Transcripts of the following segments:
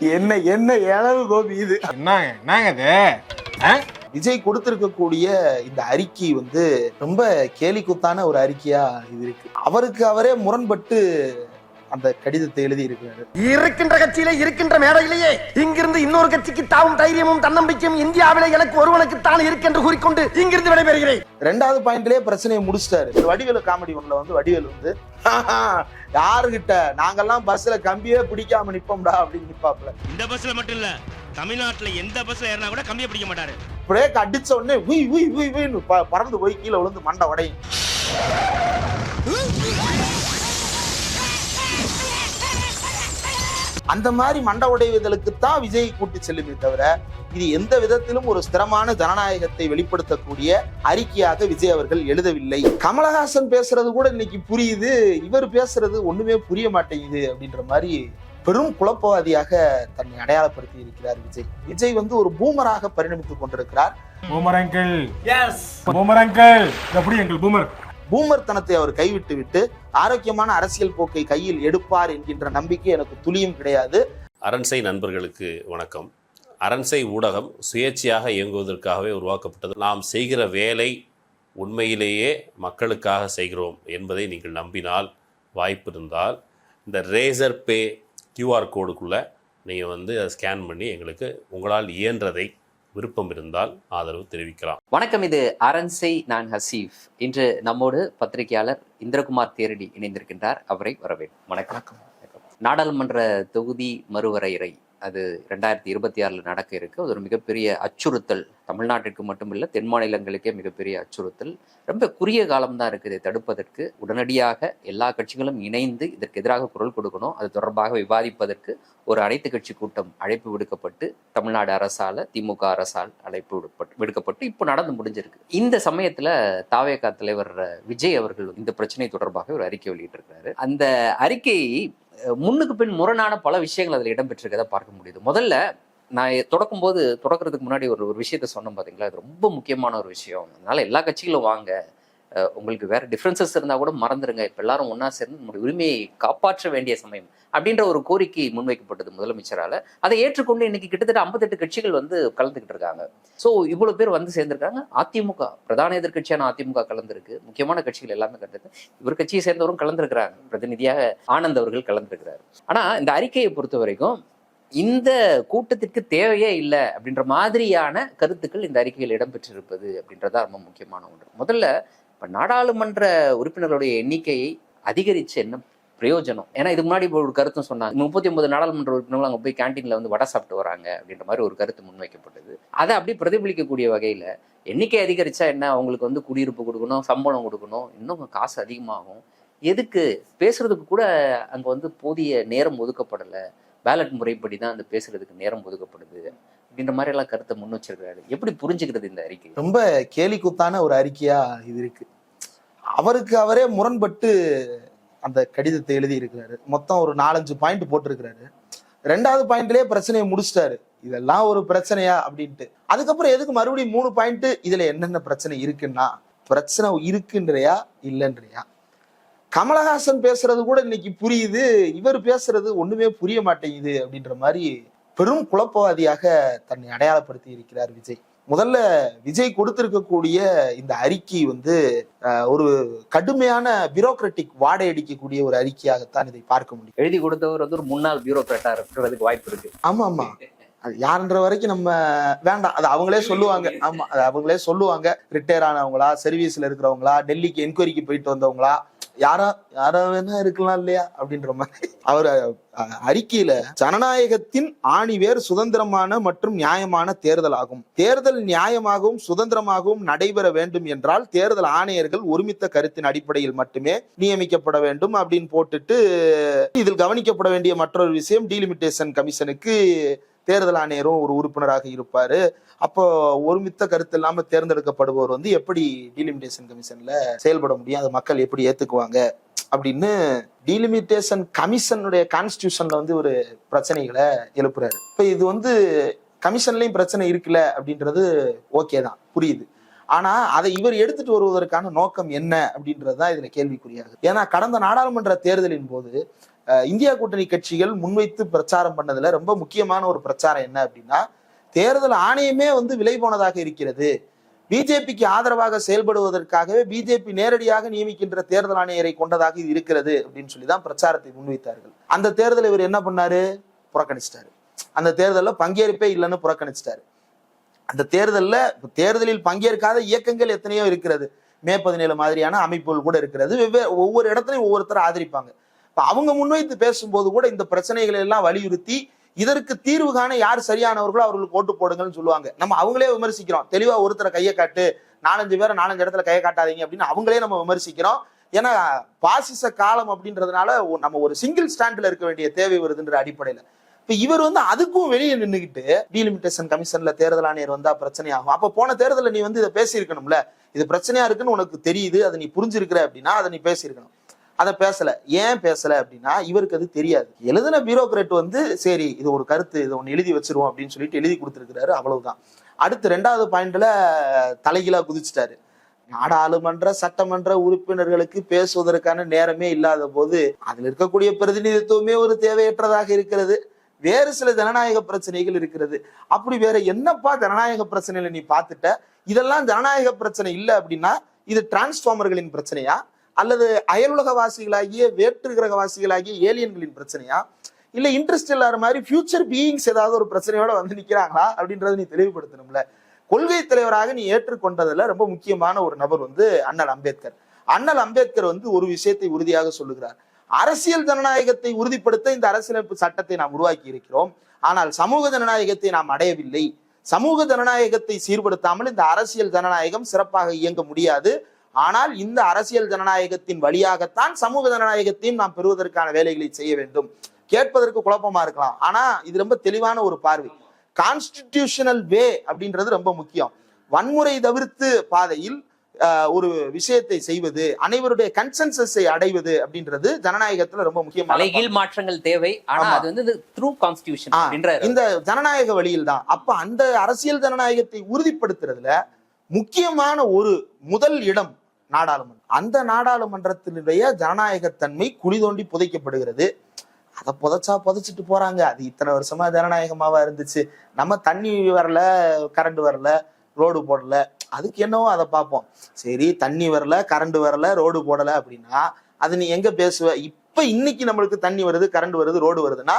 என்ன என்ன இளவு கோபி இது? என்னங்க என்னங்க இது? விஜய் கொடுத்திருக்கக்கூடிய இந்த அறிக்கை வந்து ரொம்ப கேலி குத்தான ஒரு அறிக்கையா இது இருக்கு. அவருக்கு அவரே முரண்பட்டு அந்த கடிதத்தை எழுதி இருக்கிறாரு இருக்கின்ற கட்சியிலே இருக்கின்ற மேடையிலேயே இங்கிருந்து இன்னொரு கட்சிக்கு தாவும் தைரியமும் தன்னம்பிக்கையும் இந்தியாவிலே எனக்கு ஒருவனுக்கு தான் இருக்கென்று கூறிக்கொண்டு இங்கிருந்து விடைபெறுகிறேன். ரெண்டாவது பாயிண்ட்லயே பிரச்சனையை முடிச்சிட்டாரு. இந்த வடிவேலு காமெடி ஒன்ல வந்து வடிவேலு வந்து யாருகிட்ட? நாங்கெல்லாம் பஸ்ல கம்பியே பிடிக்காம நிப்போம்டா அப்படின்னு நிப்பாப்ல இந்த பஸ்ல மட்டும் இல்ல தமிழ்நாட்டுல எந்த பஸ்ல ஏறினா கூட கம்பியை பிடிக்க மாட்டாரு. பிரேக் அடிச்ச உடனே உய் உய் உய் உய்னு பறந்து போய் கீழே விழுந்து மண்டை உடையும். அந்த மாதிரி மண்டை உடைவுதலுக்கு தான் விஜய் கூட்டி செல்லுமே தவிர இது எந்த விதத்திலும் ஒரு ஸ்திரமான ஜனநாயகத்தை வெளிப்படுத்தக்கூடிய அறிக்கையாக விஜய் அவர்கள் எழுதவில்லை. கமலஹாசன் பேசுறது கூட இன்னைக்கு புரியுது. இவர் பேசுறது ஒண்ணுமே புரிய மாட்டேங்குது அப்படின்ற மாதிரி பெரும் குழப்பவாதியாக தன்னை அடையாளப்படுத்தி இருக்கிறார் விஜய். விஜய் வந்து ஒரு பூமராக பரிணமித்துக் கொண்டிருக்கிறார். பூமர் அங்கிள் பூமர் அங்கிள் எப்படி அங்கிள் பூமர்? பூமர் தனத்தை அவர் கைவிட்டு விட்டு ஆரோக்கியமான அரசியல் போக்கை கையில் எடுப்பார் என்கின்ற நம்பிக்கை எனக்கு துளியும் கிடையாது. அரண்சை நண்பர்களுக்கு வணக்கம். அரண்சை ஊடகம் சுயேட்சையாக இயங்குவதற்காகவே உருவாக்கப்பட்டது. நாம் செய்கிற வேலை உண்மையிலேயே மக்களுக்காக செய்கிறோம் என்பதை நீங்கள் நம்பினால் வாய்ப்பு இருந்தால் இந்த ரேசர் பே கியூஆர் கோடுக்குள்ளே நீங்கள் வந்து அதை ஸ்கேன் பண்ணி எங்களுக்கு உங்களால் இயன்றதை விருப்பம் இருந்தால் ஆதரவு தெரிவிக்கலாம். வணக்கம் இது அரண்சை நான் ஹசீஃப். இன்று நம்மோடு பத்திரிகையாளர் இந்திரகுமார் தேரடி இணைந்திருக்கின்றார். அவரை வரவேன் வணக்கம். நாடாளுமன்ற தொகுதி மறுவரையறை அது ரெண்டாயிரத்தி இருபத்தி ஆறில் நடக்க இருக்கு. அது ஒரு மிகப்பெரிய அச்சுறுத்தல். தமிழ்நாட்டிற்கு மட்டுமில்லை தென் மாநிலங்களுக்கே மிகப்பெரிய அச்சுறுத்தல். ரொம்ப குறுகிய காலம் தான் இருக்குது இதை தடுப்பதற்கு. உடனடியாக எல்லா கட்சிகளும் இணைந்து இதற்கு எதிராக குரல் கொடுக்கணும். அது தொடர்பாக விவாதிப்பதற்கு ஒரு அனைத்து கட்சி கூட்டம் அழைப்பு விடுக்கப்பட்டு தமிழ்நாடு அரசால திமுக அரசால் அழைப்பு விடுக்கப்பட்டு இப்போ நடந்து முடிஞ்சிருக்கு. இந்த சமயத்துல தாவேகா தலைவர் விஜய் அவர்கள் இந்த பிரச்சனை தொடர்பாக ஒரு அறிக்கை வெளியிட்டிருக்கிறாரு. அந்த அறிக்கையை முன்னுக்கு பின் முரணான பல விஷயங்கள் அதில் இடம்பெற்றிருக்கதை பார்க்க முடியுது. முதல்ல நான் தொடக்கும் போது தொடக்கிறதுக்கு முன்னாடி ஒரு ஒரு விஷயத்த சொன்னேன் பார்த்தீங்களா அது ரொம்ப முக்கியமான ஒரு விஷயம். அதனால எல்லா கட்சிகளும் வாங்க. உங்களுக்கு வேற டிஃப்ரென்சஸ் இருந்தா கூட மறந்துடுங்க இப்போ எல்லாரும் ஒன்றா சேர்ந்து நம்முடைய உரிமையை காப்பாற்ற வேண்டிய சமயம் அப்படின்ற ஒரு கோரிக்கை முன்வைக்கப்பட்டது முதலமைச்சரால. அதை ஏற்றுக்கொண்டு இன்னைக்கு கிட்டத்தட்ட 58 கட்சிகள் வந்து கலந்துக்கிட்டு இருக்காங்க. ஸோ இவ்வளோ பேர் வந்து சேர்ந்திருக்காங்க. அதிமுக பிரதான எதிர்கட்சியான அதிமுக கலந்துருக்கு. முக்கியமான கட்சிகள் எல்லாமே கலந்துருக்கு. இவர் கட்சியை சேர்ந்தவரும் கலந்துருக்கிறாங்க. பிரதிநிதியாக ஆனந்த் அவர்கள் கலந்துருக்கிறார். ஆனா இந்த அறிக்கையை பொறுத்த வரைக்கும் இந்த கூட்டத்திற்கு தேவையே இல்லை அப்படின்ற மாதிரியான கருத்துக்கள் இந்த அறிக்கையில் இடம்பெற்றிருப்பது அப்படின்றதா ரொம்ப முக்கியமான ஒன்று. முதல்ல இப்போ நாடாளுமன்ற உறுப்பினர்களுடைய எண்ணிக்கையை அதிகரிச்ச என்ன பிரயோஜனம்? ஏன்னா இதுக்கு முன்னாடி இப்போ ஒரு கருத்தும் சொன்னாங்க முப்பத்தி ஒன்பது நாடாளுமன்ற உறுப்பினர்கள் அங்கே போய் கேன்டீனில் வந்து வடை சாப்பிட்டு வராங்க அப்படின்ற மாதிரி ஒரு கருத்து முன்வைக்கப்பட்டது. அதை அப்படியே பிரதிபலிக்கக்கூடிய வகையில் எண்ணிக்கை அதிகரித்தா என்ன? அவங்களுக்கு வந்து குடியிருப்பு கொடுக்கணும் சம்பளம் கொடுக்கணும் இன்னும் காசு அதிகமாகும். எதுக்கு? பேசுறதுக்கு கூட அங்கே வந்து போதிய நேரம் ஒதுக்கப்படலை. பேலட் முறைப்படி தான் அந்த பேசுறதுக்கு நேரம் ஒதுக்கப்படுது. அப்படின்ற மாதிரி எல்லாம் கருத்தை முன் வச்சிருக்காரு எப்படி புரிஞ்சுக்கிறது இந்த அறிக்கை? ரொம்ப கேலி குத்தான ஒரு அறிக்கையா இது இருக்கு. அவருக்கு அவரே முரண்பட்டு அந்த கடிதத்தை எழுதி இருக்கிறாரு மொத்தம் ஒரு நாலஞ்சு பாயிண்ட் போட்டிருக்கிறாரு. ரெண்டாவது பாயிண்ட்லயே பிரச்சனையை முடிச்சிட்டாரு. இதெல்லாம் ஒரு பிரச்சனையா அப்படின்ட்டு. அதுக்கப்புறம் எதுக்கு மறுபடியும் மூணு பாயிண்ட் இதுல என்னென்ன பிரச்சனை இருக்குன்னா பிரச்சனை இருக்குன்றியா இல்லைன்றியா? கமலஹாசன் பேசுறது கூட இன்னைக்கு புரியுது. இவர் பேசுறது ஒண்ணுமே புரிய மாட்டேங்குது அப்படின்ற மாதிரி பெரும் குழப்பவாதியாக தன்னை அடையாளப்படுத்தி இருக்கிறார் விஜய். முதல்ல விஜய் கொடுத்திருக்கக்கூடிய இந்த அறிக்கை வந்து ஒரு கடுமையான பியூரோக்ராட்டிக் வாடை அடிக்கக்கூடிய ஒரு அறிக்கையாகத்தான் இதை பார்க்க முடியும். எழுதி கொடுத்தவர் வந்து ஒரு முன்னாள் பியூரோக்ராட்டா இருக்கிறதுக்கு வாய்ப்பு இருக்கு. ஆமா ஆமா அது யாருன்ற வரைக்கும் நம்ம வேண்டாம். அது அவங்களே சொல்லுவாங்க. ஆமா. அது அவங்களே சொல்லுவாங்க. ரிட்டையர் ஆனவங்களா சர்வீஸ்ல இருக்கிறவங்களா டெல்லிக்கு என்கொயரிக்கு போயிட்டு வந்தவங்களா யாரா யாரா வேணா இருக்கலாம் இல்லையா? அப்படின்ற மாதிரி. அவர் அறிக்கையில ஜனநாயகத்தின் ஆணிவேர் சுதந்திரமான மற்றும் நியாயமான தேர்தல் ஆகும். தேர்தல் நியாயமாகவும் சுதந்திரமாகவும் நடைபெற வேண்டும் என்றால் தேர்தல் ஆணையர்கள் ஒருமித்த கருத்தின் அடிப்படையில் மட்டுமே நியமிக்கப்பட வேண்டும் அப்படின்னு போட்டுட்டு இதில் கவனிக்கப்பட வேண்டிய மற்றொரு விஷயம் டீலிமிட்டேஷன் கமிஷனுக்கு தேர்தல் ஆணையரும் ஒரு உறுப்பினராக இருப்பார். அப்போ ஒருமித்த கருத்து இல்லாமல் தேர்ந்தெடுக்கப்படுபவர் வந்து எப்படி டீலிமிட்டேஷன் கமிஷன்ல செயல்பட முடியும்? அதை மக்கள் எப்படி ஏத்துக்குவாங்க? அப்படின்னு டீலிமிட்டேஷன் கமிஷனுடைய கான்ஸ்டியூஷன்ல வந்து ஒரு பிரச்சனைகளை எழுப்புறாரு. இப்போ இது வந்து கமிஷன்லயும் பிரச்சனை இருக்குல்ல அப்படின்றது ஓகே தான் புரியுது. ஆனா அதை இவர் எடுத்துட்டு வருவதற்கான நோக்கம் என்ன அப்படின்றது தான் இதுல கேள்விக்குறியாகுது. ஏன்னா கடந்த நாடாளுமன்ற தேர்தலின் போது இந்தியா கூட்டணி கட்சிகள் முன்வைத்து பிரச்சாரம் பண்ணதுல ரொம்ப முக்கியமான ஒரு பிரச்சாரம் என்ன அப்படின்னா தேர்தல் ஆணையமே வந்து விலை போனதாக இருக்கிறது. பிஜேபிக்கு ஆதரவாக செயல்படுவதற்காகவே பிஜேபி நேரடியாக நியமிக்கின்ற தேர்தல் ஆணையரை கொண்டதாக இது இருக்கிறது அப்படின்னு சொல்லி தான் பிரச்சாரத்தை முன்வைத்தார்கள். அந்த தேர்தலை இவர் என்ன பண்ணாரு? புறக்கணிச்சிட்டாரு. அந்த தேர்தலில் பங்கேற்பே இல்லைன்னு புறக்கணிச்சிட்டாரு. அந்த தேர்தலில் தேர்தலில் பங்கேற்காத இயக்கங்கள் எத்தனையோ இருக்கிறது. மே பதினேழு மாதிரியான அமைப்புகள் கூட இருக்கிறது. வெவ்வேறு ஒவ்வொரு இடத்துலையும் ஒவ்வொருத்தர் ஆதரிப்பாங்க. அவங்க முன்வைத்து பேசும்போது கூட இந்த பிரச்சனைகளை எல்லாம் வலியுறுத்தி இதற்கு தீர்வு காண யார் சரியானவர்களோ அவர்களுக்கு ஓட்டு போடுங்கன்னு சொல்லுவாங்க. நம்ம அவங்களே விமர்சிக்கிறோம். தெளிவா ஒருத்தரை கையை காட்டு நாலஞ்சு பேரை நாலஞ்சு இடத்துல கையை காட்டாதீங்க அப்படின்னு அவங்களே நம்ம விமர்சிக்கிறோம். ஏன்னா பாசிச காலம் அப்படின்றதுனால நம்ம ஒரு சிங்கிள் ஸ்டாண்ட்ல இருக்க வேண்டிய தேவை வருதுன்ற அடிப்படையில. இப்ப இவர் வந்து அதுக்கும் வெளியே நின்றுகிட்டு டீலிமிட்டேஷன் கமிஷன்ல தேர்தல் ஆணையர் வந்தா பிரச்சனை ஆகும். அப்ப போன தேர்தலில் நீ வந்து இதை பேசியிருக்கணும்ல. இது பிரச்சனையா இருக்குன்னு உனக்கு தெரியுது. அதை நீ புரிஞ்சிருக்கிற அப்படின்னா அதை நீ பேசியிருக்கணும். அதை பேசல. ஏன் பேசல அப்படின்னா இவருக்கு அது தெரியாது. எழுதின பியூரோக்ராட் வந்து சரி இது ஒரு கருத்து இதை ஒன்று எழுதி வச்சிருவோம் அப்படின்னு சொல்லிட்டு எழுதி கொடுத்துருக்கிறாரு அவ்வளவுதான். அடுத்து ரெண்டாவது பாயிண்ட்ல தலைகீழா குதிச்சிட்டாரு. நாடாளுமன்ற சட்டமன்ற உறுப்பினர்களுக்கு பேசுவதற்கான நேரமே இல்லாத போது அதில் இருக்கக்கூடிய பிரதிநிதித்துவமே ஒரு தேவையற்றதாக இருக்கிறது. வேறு சில ஜனநாயக பிரச்சனைகள் இருக்கிறது. அப்படி வேற என்னப்பா ஜனநாயக பிரச்சனையில நீ பார்த்துட்ட? இதெல்லாம் ஜனநாயக பிரச்சனை இல்லை அப்படின்னா இது டிரான்ஸ்ஃபார்மர்களின் பிரச்சனையா? அல்லது அயலுலகவாசிகளாகிய வேற்று கிரகவாசிகளாகிய ஏலியன்களின் பிரச்சனையா? இல்ல இன்ட்ரெஸ்ட் இல்லாத மாதிரி ஃபியூச்சர் பீயிங்ஸ் ஏதாவது ஒரு பிரச்சனையோட வந்து நிக்கிறாங்களா? அப்படின்றத நீ தெளிவுபடுத்தணும்ல. கொள்கை தலைவராக நீ ஏற்றுக்கொண்டதுல ரொம்ப முக்கியமான ஒரு நபர் வந்து அண்ணல் அம்பேத்கர். அண்ணல் அம்பேத்கர் வந்து ஒரு விஷயத்தை உறுதியாக சொல்லுகிறார். அரசியல் ஜனநாயகத்தை உறுதிப்படுத்த இந்த அரசியலமைப்பு சட்டத்தை நாம் உருவாக்கி இருக்கிறோம். ஆனால் சமூக ஜனநாயகத்தை நாம் அடையவில்லை. சமூக ஜனநாயகத்தை சீர்படுத்தாமல் இந்த அரசியல் ஜனநாயகம் சிறப்பாக இயங்க முடியாது. ஆனால் இந்த அரசியல் ஜனநாயகத்தின் வழியாகத்தான் சமூக ஜனநாயகத்தையும் நாம் பெறுவதற்கான வேலைகளை செய்ய வேண்டும். கேட்பதற்கு குழப்பமா இருக்கலாம். ஆனா இது ரொம்ப தெளிவான ஒரு பார்வை. கான்ஸ்டிடியூஷனல் வே அப்படின்றது ரொம்ப முக்கியம். வன்முறை தவிர்த்து பாதையில் ஒரு விஷயத்தை செய்வது அனைவருடைய கன்சென்சஸை அடைவது அப்படின்றது ஜனநாயகத்துல ரொம்ப முக்கியமான மாற்றங்கள் தேவை. ஆனா. அது வந்து த்ரூ கான்ஸ்டியூஷன் இந்த ஜனநாயக வழியில் தான் அப்ப அந்த அரசியல் ஜனநாயகத்தை உறுதிப்படுத்துறதுல முக்கியமான ஒரு முதல் இடம் நாடாளுமன்றம் அந்த நாடாளுமன்றத்தினுடைய ஜனநாயகத்தன்மை குழி தோண்டி புதைக்கப்படுகிறது. அதை புதைச்சா புதைச்சிட்டு போறாங்க. அது இத்தனை வருஷமா ஜனநாயகமாவா இருந்துச்சு. நம்ம தண்ணி வரல கரண்ட் வரல ரோடு போடல. அதுக்கு என்னவோ அதை பார்ப்போம். சரி தண்ணி வரல கரண்ட் வரல ரோடு போடல அப்படின்னா அது நீ எங்க பேசுவ? இப்ப இன்னைக்கு நம்மளுக்கு தண்ணி வருது கரண்ட் வருது ரோடு வருதுன்னா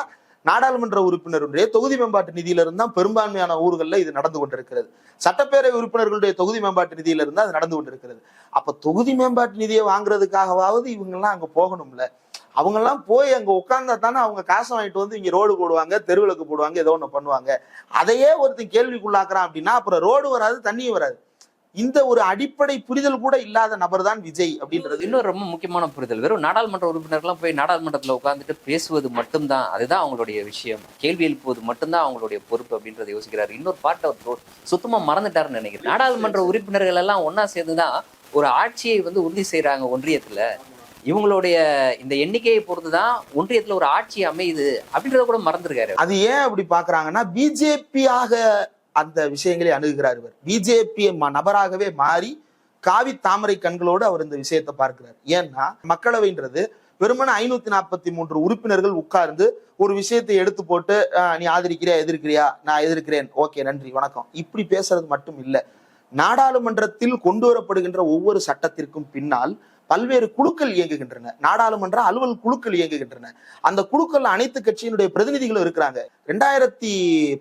நாடாளுமன்ற உறுப்பினருடைய தொகுதி மேம்பாட்டு நிதியிலிருந்து தான் பெரும்பான்மையான ஊர்களில் இது நடந்து கொண்டிருக்கிறது. சட்டப்பேரவை உறுப்பினர்களுடைய தொகுதி மேம்பாட்டு நிதியிலிருந்து அது நடந்து கொண்டிருக்கிறது. அப்ப தொகுதி மேம்பாட்டு நிதியை வாங்குறதுக்காகவாவது இவங்கெல்லாம் அங்க போகணும்ல. அவங்கெல்லாம் போய் அங்கே உட்கார்ந்தா தானே அவங்க காசை வாங்கிட்டு வந்து இங்கே ரோடு போடுவாங்க தெருவிளக்கு போடுவாங்க ஏதோ ஒன்று பண்ணுவாங்க. அதையே ஒருத்தன் கேள்விக்குள்ளாக்குறான் அப்படின்னா அப்புறம் ரோடு வராது தண்ணியும் வராது. இந்த ஒரு அடிப்படை புரிதல் கூட இல்லாத நபர் தான் விஜய் அப்படின்றது. இன்னொரு ரொம்ப முக்கியமான புரிதல் வெறும் நாடாளுமன்ற உறுப்பினர்லாம் போய் நாடாளுமன்றத்துல உட்கார்ந்துட்டு பேசுவது மட்டும்தான் அதுதான் அவங்களுடைய விஷயம். கேள்வி எழுப்புவது மட்டும்தான் அவங்களுடைய பொறுப்பு அப்படின்றத யோசிக்கிறாரு. இன்னொரு பாட்டை அவர் தொ- சுத்தமா மறந்துட்டாருன்னு நினைக்கிறேன். நாடாளுமன்ற உறுப்பினர்கள் எல்லாம் ஒன்னா சேர்ந்துதான் ஒரு ஆட்சியை வந்து உறுதி செய்றாங்க ஒன்றியத்துல. இவங்களுடைய இந்த எண்ணிக்கையை பொறுத்துதான் ஒன்றியத்துல ஒரு ஆட்சி அமையுது அப்படின்றத கூட மறந்துருக்காரு அது ஏன் அப்படி பாக்குறாங்கன்னா பிஜேபியாக அந்த விஷயங்களை அணுகுகிறார் இவர். பிஜேபி நபராகவே மாறி காவி தாமரை கண்களோடு அவர் இந்த விஷயத்தை பார்க்கிறார். ஏன்னா மக்களவைன்றது வெறுமன ஐநூத்தி நாற்பத்தி மூன்று உறுப்பினர்கள் உட்கார்ந்து ஒரு விஷயத்தை எடுத்து போட்டு "ஆஹ், நீ ஆதரிக்கிறியா எதிர்க்கிறியா? நான் எதிர்க்கிறேன். ஓகே நன்றி வணக்கம். இப்படி பேசுறது மட்டும் இல்லை. நாடாளுமன்றத்தில் கொண்டு வரப்படுகின்ற ஒவ்வொரு சட்டத்திற்கும் பின்னால் பல்வேறு குழுக்கள் இயங்குகின்றன. நாடாளுமன்ற அலுவல் குழுக்கள் இயங்குகின்றன. அந்த குழுக்கள் அனைத்து கட்சியினுடைய பிரதிநிதிகளும் இருக்கிறாங்க. ரெண்டாயிரத்தி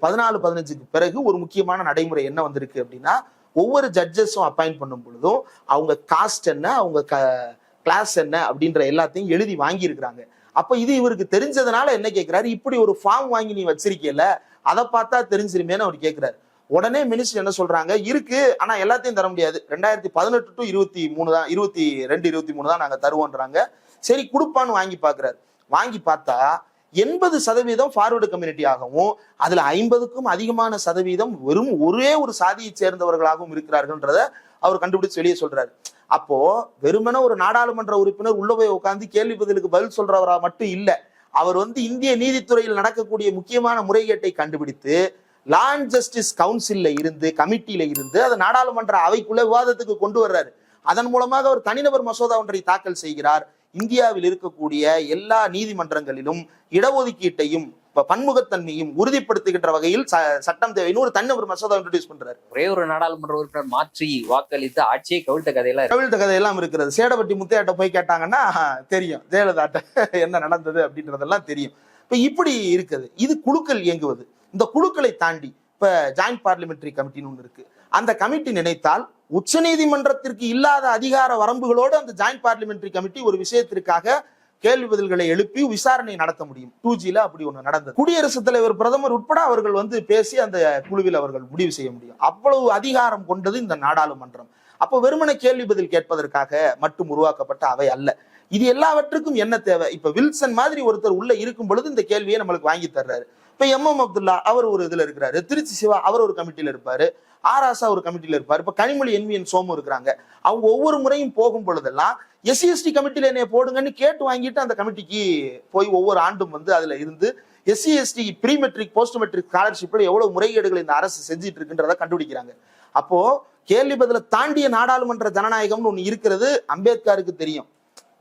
பதினாலு பதினஞ்சுக்கு பிறகு ஒரு முக்கியமான நடைமுறை என்ன வந்திருக்கு அப்படின்னா ஒவ்வொரு ஜட்ஜஸும் அப்பாயிண்ட் பண்ணும் பொழுதும் அவங்க காஸ்ட் என்ன அவங்க கிளாஸ் என்ன அப்படின்ற எல்லாத்தையும் எழுதி வாங்கியிருக்கிறாங்க. அப்ப இது இவருக்கு தெரிஞ்சதுனால என்ன கேட்கிறாரு இப்படி ஒரு ஃபார்ம் வாங்கி நீ வச்சிருக்கீல அதை பார்த்தா தெரிஞ்சிருமேன்னு அவர் கேட்கிறாரு உடனே மினிஸ்டர் என்ன சொல்றாங்க? இருக்கு ஆனா எல்லாத்தையும் தர முடியாது. ரெண்டாயிரத்தி பதினெட்டு டு இருபத்தி மூணு தான் இருபத்தி ரெண்டு இருபத்தி மூணு தான் நாங்க தருவோன்றாங்க. சரி கொடுப்பான்னு வாங்கி பாக்குறாரு. வாங்கி பார்த்தா எண்பது சதவீதம் ஃபார்வர்டு கம்யூனிட்டி ஆகவும் அதுல ஐம்பதுக்கும் அதிகமான சதவீதம் வெறும் ஒரே ஒரு சாதியை சேர்ந்தவர்களாகவும் இருக்கிறார்கள்ன்றத அவர் கண்டுபிடிச்சு வெளியே சொல்றாரு. அப்போ வெறுமனே ஒரு நாடாளுமன்ற உறுப்பினர் உள்ள போய் உட்காந்து கேள்வி பதிலுக்கு பதில் சொல்றவரா மட்டும் இல்ல அவர் வந்து இந்திய நீதித்துறையில் நடக்கக்கூடிய முக்கியமான முறைகேட்டை கண்டுபிடித்து லா அண்ட் ஜஸ்டிஸ் கவுன்சில்ல இருந்து கமிட்டியில இருந்து அதை நாடாளுமன்ற அவைக்குள்ள விவாதத்துக்கு கொண்டு வர்றாரு. அதன் மூலமாக அவர் தனிநபர் மசோதா ஒன்றை தாக்கல் செய்கிறார். இந்தியாவில் இருக்கக்கூடிய எல்லா நீதிமன்றங்களிலும் இடஒதுக்கீட்டையும் பன்முகத்தன்மையும் உறுதிப்படுத்துகின்ற வகையில் சட்டம் தேவைன்னு ஒரு தனிநபர் மசோதா இன்ட்ரடியூஸ் பண்றாரு. ஒரே ஒரு நாடாளுமன்ற உறுப்பினர் மாற்றி வாக்களித்து ஆட்சியை கவிழ்த்த கதையெல்லாம். கவிழ்த்த கதையெல்லாம் இருக்கிறது. சேடப்பட்டி முத்தையாட்ட போய் கேட்டாங்கன்னா தெரியும். ஜெயலலிதாட்ட என்ன நடந்தது அப்படின்றதெல்லாம் தெரியும். இப்ப இப்படி இருக்குது. இது குழுக்கள் இயங்குவது. இந்த குழுக்களை தாண்டி இப்ப ஜாயிண்ட் பார்லிமெண்டரி கமிட்டின்னு ஒன்று இருக்கு. அந்த கமிட்டி நினைத்தால் உச்சநீதிமன்றத்திற்கு இல்லாத அதிகார வரம்புகளோடு அந்த ஜாயிண்ட் பார்லிமெண்டரி கமிட்டி ஒரு விஷயத்திற்காக கேள்வி பதில்களை எழுப்பி விசாரணை நடத்த முடியும். டூ ஜில அப்படி ஒன்று நடந்தது. குடியரசுத் தலைவர் பிரதமர் உட்பட அவர்கள் வந்து பேசி அந்த குழுவில் அவர்கள் முடிவு செய்ய முடியும். அவ்வளவு அதிகாரம் கொண்டது இந்த நாடாளுமன்றம். அப்போ வெறுமனை கேள்வி பதில் கேட்பதற்காக மட்டும் உருவாக்கப்பட்ட அவை அல்ல. இது எல்லாவற்றுக்கும் என்ன தேவை? இப்ப வில்சன் மாதிரி ஒருத்தர் உள்ள இருக்கும் பொழுது இந்த கேள்வியை நம்மளுக்கு வாங்கி தர்றாரு. இப்ப எம் எம் அப்துல்லா அவர் ஒரு இதுல இருக்கிறாரு. திருச்சி சிவா அவர் ஒரு கமிட்டியில இருப்பாரு. ஆர் ஆசா ஒரு கமிட்டியில இருப்பாரு. இப்ப கனிமொழி என்விஎன் சோமு இருக்கிறாங்க. அவங்க ஒவ்வொரு முறையும் போகும் பொழுதெல்லாம் எஸ்சி எஸ்டி கமிட்டியில என்னைய போடுங்கன்னு கேட்டு வாங்கிட்டு அந்த கமிட்டிக்கு போய் ஒவ்வொரு ஆண்டும் வந்து அதுல இருந்து SC ST pre matric post matric ஸ்காலர்ஷிப்ல எவ்வளவு முறைகேடுகள் இந்த அரசு செஞ்சிட்டு இருக்குன்றத கண்டுபிடிக்கிறாங்க. அப்போ கேள்வி பதில தாண்டிய நாடாளுமன்ற ஜனநாயகம்னு ஒண்ணு இருக்கிறது அம்பேத்கருக்கு தெரியும்.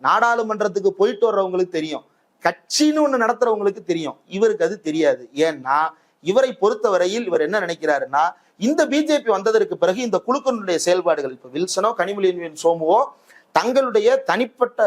நாடாளுமன்றத்துக்கு போயிட்டு வர்றவங்களுக்கு தெரியும். கட்சின்னு ஒண்ணு நடத்துறவங்களுக்கு தெரியும். இவருக்கு அது தெரியாது. ஏன்னா இவரை பொறுத்தவரையில் இவர் என்ன நினைக்கிறாருன்னா இந்த பிஜேபி வந்ததற்கு பிறகு இந்த குழுக்களுடைய செயல்பாடுகள் இப்ப வில்சனோ கனிமொழியின் சோமுவோ தங்களுடைய தனிப்பட்ட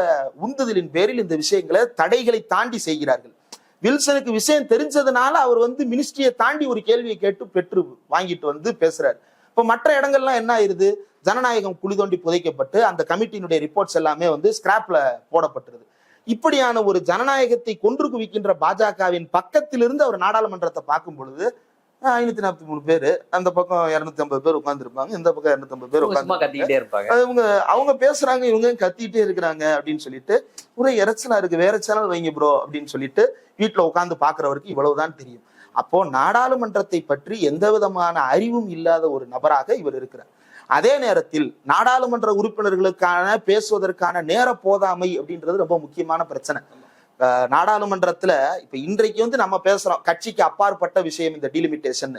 உந்துதலின் பேரில் இந்த விஷயங்களை தடைகளை தாண்டி செய்கிறார்கள். வில்சனுக்கு விஷயம் தெரிஞ்சதுனால அவர் வந்து மினிஸ்ட்ரியை தாண்டி ஒரு கேள்வியை கேட்டு பெற்று வாங்கிட்டு வந்து பேசுறாரு. இப்ப மற்ற இடங்கள்லாம் என்ன ஆயிருது? ஜனநாயகம் குழி தோண்டி புதைக்கப்பட்டு அந்த கமிட்டியினுடைய ரிப்போர்ட்ஸ் எல்லாமே வந்து ஸ்கிராப்ல போடப்பட்டிருது. இப்படியான ஒரு ஜனநாயகத்தை கொன்று குவிக்கின்ற பாஜகவின் பக்கத்திலிருந்து அவர் நாடாளுமன்றத்தை பார்க்கும் பொழுது ஐநூத்தி நாற்பத்தி மூணு பேரு அந்த பக்கம் இருநூத்தி ஐம்பது பேர் உட்கார்ந்துருப்பாங்க இந்த பக்கம் இருநூத்தி ஐம்பது பேர் கத்திக்கிட்டே இருப்பாங்க. அவங்க அவங்க பேசுறாங்க இவங்க கத்திட்டே இருக்கிறாங்க அப்படின்னு சொல்லிட்டு ஒரே இறைச்சலா இருக்கு வேற சேனல் வைங்க ப்ரோ அப்படின்னு சொல்லிட்டு வீட்டுல உட்கார்ந்து பாக்குறவருக்கு இவ்வளவுதான் தெரியும். அப்போ நாடாளுமன்றத்தை பற்றி எந்த விதமான அறிவும் இல்லாத ஒரு நபராக இவர் இருக்கிறார். அதே நேரத்தில் நாடாளுமன்ற உறுப்பினர்களுக்கான பேசுவதற்கான நேர போதாமை அப்படின்றது ரொம்ப முக்கியமான பிரச்சனை. நாடாளுமன்றத்துல இப்ப இன்றைக்கு வந்து நம்ம பேசுறோம். கட்சிக்கு அப்பாற்பட்ட விஷயம் இந்த டிலிமிட்டேஷன்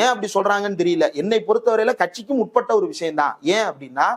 ஏன் அப்படி சொல்றாங்கன்னு தெரியல. என்னை பொறுத்தவரையில கட்சிக்கும் உட்பட்ட ஒரு விஷயம்தான். ஏன் அப்படின்னா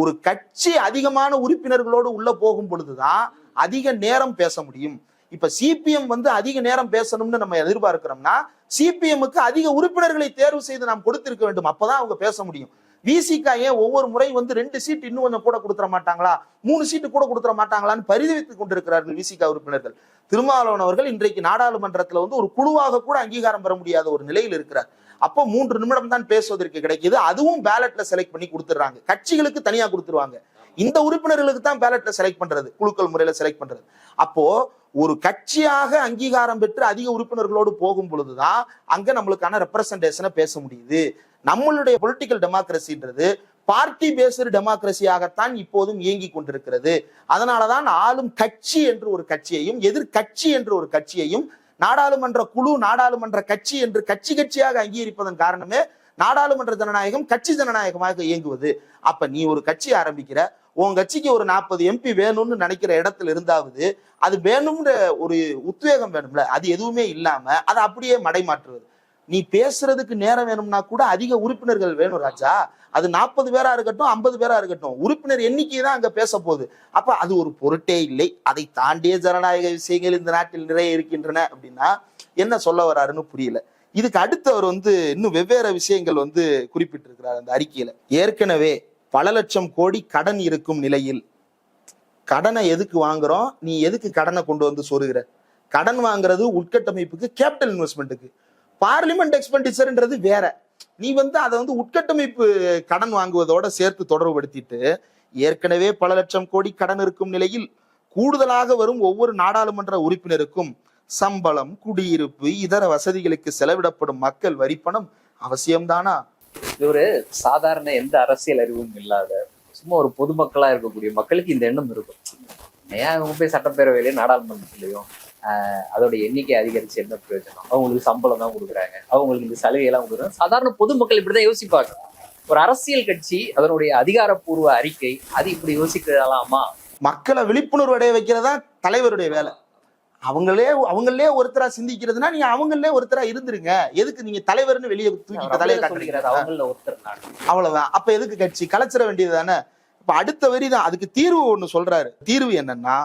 ஒரு கட்சி அதிகமான உறுப்பினர்களோடு உள்ள போகும் பொழுதுதான் அதிக நேரம் பேச முடியும். இப்ப சிபிஎம் வந்து அதிக நேரம் பேசணும்னு நம்ம எதிர்பார்க்கிறோம்னா சிபிஎம்முக்கு அதிக உறுப்பினர்களை தேர்வு செய்து நாம் கொடுத்திருக்க வேண்டும். அப்பதான் அவங்க பேச முடியும். விசிகா ஏன் ஒவ்வொரு முறை வந்து ரெண்டு சீட் இன்னும் கொஞ்சம் கூட கொடுத்துட மாட்டாங்களா? மூணு சீட்டு கூட கொடுத்துட மாட்டாங்களான்னு பரிதவித்துக் கொண்டிருக்கிறார்கள் விசிகா உறுப்பினர்கள். திருமாவளவன் அவர்கள் இன்றைக்கு நாடாளுமன்றத்துல வந்து ஒரு குழுவாக கூட அங்கீகாரம் பெற முடியாத ஒரு நிலையில் இருக்கிறார். அப்போ மூன்று நிமிடம் தான் பேசுவதற்கு கிடைக்குது. அதுவும் பேலட்ல செலக்ட் பண்ணி கொடுத்துடுறாங்க. கட்சிகளுக்கு தனியா கொடுத்துருவாங்க. இந்த உறுப்பினர்களுக்கு தான் பேலட்ல செலக்ட் பண்றது. குழுக்கள் முறையில செலக்ட் பண்றது. அப்போ ஒரு கட்சியாக அங்கீகாரம் பெற்று அதிக உறுப்பினர்களோடு போகும் பொழுதுதான் அங்க நம்மளுக்கான ரெப்ரசன்டேஷனை பேச முடியுது. நம்மளுடைய பொலிட்டிக்கல் டெமோக்ரஸின்றது பார்ட்டி பேஸ்டு டெமோக்ரஸியாகத்தான் இப்போதும் இயங்கி கொண்டிருக்கிறது. அதனாலதான் ஆளும் கட்சி என்று ஒரு கட்சியையும் எதிர்கட்சி என்று ஒரு கட்சியையும் நாடாளுமன்ற குழு நாடாளுமன்ற கட்சி என்று கட்சி கட்சியாக அங்கீகரிப்பதன் காரணமே நாடாளுமன்ற ஜனநாயகம் கட்சி ஜனநாயகமாக இயங்குவது. அப்ப நீ ஒரு கட்சி ஆரம்பிக்கிற உன் கட்சிக்கு ஒரு நாற்பது எம்பி வேணும்னு நினைக்கிற இடத்துல இருந்தாவது அது வேணும்ன்ற ஒரு உத்வேகம் வேணும்ல அது எதுவுமே இல்லாம அதை அப்படியே மடைமாற்றுவது. நீ பேசுறதுக்கு நேரம் வேணும்னா கூட அதிக உறுப்பினர்கள் வேணும் ராஜா. அது நாற்பது பேரா இருக்கட்டும் ஐம்பது பேரா இருக்கட்டும். உறுப்பினர் எண்ணிக்கை தான் அங்க பேச போகுது. அப்ப அது ஒரு பொருட்டே இல்லை. அதை தாண்டிய ஜனநாயக விஷயங்கள் இந்த நாட்டில் நிறைய இருக்கின்றன அப்படின்னா என்ன சொல்ல வராருன்னு புரியல. இதுக்கு அடுத்தவர் வந்து இன்னும் வெவ்வேறு விஷயங்கள் வந்து குறிப்பிட்டிருக்கிறார் அந்த அறிக்கையில. ஏற்கனவே பல லட்சம் கோடி கடன் இருக்கும் நிலையில். கடனை எதுக்கு வாங்குறோம்? நீ எதுக்கு கடனை கொண்டு வந்து சொருகிற? கடன் வாங்குறது உட்கட்டமைப்புக்கு கேபிட்டல் இன்வெஸ்ட்மெண்ட்டுக்கு பார்லிமெண்ட் எக்ஸ்பெண்டிச்சர்ன்றது வேற. நீ வந்து அதை வந்து உட்கட்டமைப்பு கடன் வாங்குவதோட சேர்த்து தொடர்புபடுத்திட்டு ஏற்கனவே பல லட்சம் கோடி கடன் இருக்கும் நிலையில் கூடுதலாக வரும் ஒவ்வொரு நாடாளுமன்ற உறுப்பினருக்கும் சம்பளம் குடியிருப்பு இதர வசதிகளுக்கு செலவிடப்படும் மக்கள் வரிப்பணம் அவசியம்தானா? இது ஒரு சாதாரண எந்த அரசியல் அறிவும் இல்லாத சும்மா ஒரு பொதுமக்களா இருக்கக்கூடிய மக்களுக்கு இந்த எண்ணம் இருக்கும். ஏன் அவங்க போய் சட்டப்பேரவையிலயும் நாடாளுமன்றத்திலையும் அதோட எண்ணிக்கை அதிகரிச்சு என்ன பிரயோஜனம்? அவங்களுக்கு சம்பளம் தான் கொடுக்குறாங்க. அவங்களுக்கு இந்த சலுகை எல்லாம் கொடுக்குறாங்க. சாதாரண பொதுமக்கள் இப்படிதான் யோசிப்பாங்க. ஒரு அரசியல் கட்சி அதனுடைய அதிகாரப்பூர்வ அறிக்கை அது இப்படி யோசிக்கலாமா மக்களை விழிப்புணர்வு அடைய வைக்கிறதா தலைவருடைய வேலை. அவங்களே அவங்களே ஒருத்தரா சிந்திக்கிறதுனா நீங்க அவங்களே ஒருத்தரா இருந்துருங்க. எதுக்கு நீங்க தலைவர்னு வெளியே தூக்கிட்டு தலையை காட்டுறீங்க? அவங்கள ஒருத்தர் அவ்வளவுதான். அப்ப எதுக்கு கட்சி கலைச்சிட வேண்டியது தானே? இப்ப அடுத்த வரி தான். அதுக்கு தீர்வு ஒண்ணு சொல்றாரு. தீர்வு என்னன்னா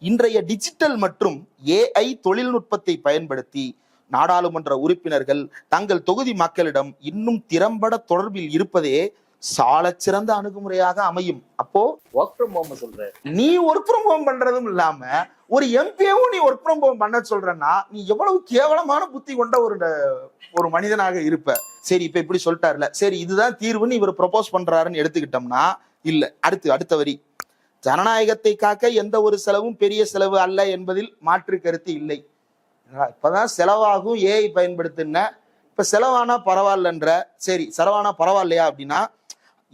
இன்றைய டிஜிட்டல் மற்றும் ஏஐ தொழில்நுட்பத்தை பயன்படுத்தி நாடாளுமன்ற உறுப்பினர்கள் தங்கள் தொகுதி மக்களிடம் இன்னும் திறம்பட தொடர்பில் இருப்பதே சாலச்சிறந்த அணுகுமுறையாக அமையும். அப்போ ஒர்க் ஃப்ரம் ஹோம் சொல்ற. நீ ஒர்க் ஃப்ரம் ஹோம் பண்றதும் இல்லாம ஒரு எம்பியவும் நீ ஒர்க் ஃப்ரம் ஹோம் பண்ண சொல்றன்னா நீ எவ்வளவு கேவலமான புத்தி கொண்ட ஒரு ஒரு மனிதனாக இருப்ப. சரி இப்ப இப்படி சொல்லிட்டாருல. சரி இதுதான் தீர்வுன்னு இவர் ப்ரொபோஸ் பண்றாருன்னு எடுத்துக்கிட்டோம்னா இல்ல. அடுத்து அடுத்த வரி. ஜனநாயகத்தை காக்க எந்த ஒரு செலவும் பெரிய செலவு அல்ல என்பதில் மாற்று கருத்து இல்லை. இப்பதான் செலவாகும் ஏஐ பயன்படுத்துன. இப்ப செலவானா பரவாயில்லன்ற சரி செலவானா பரவாயில்லையா அப்படின்னா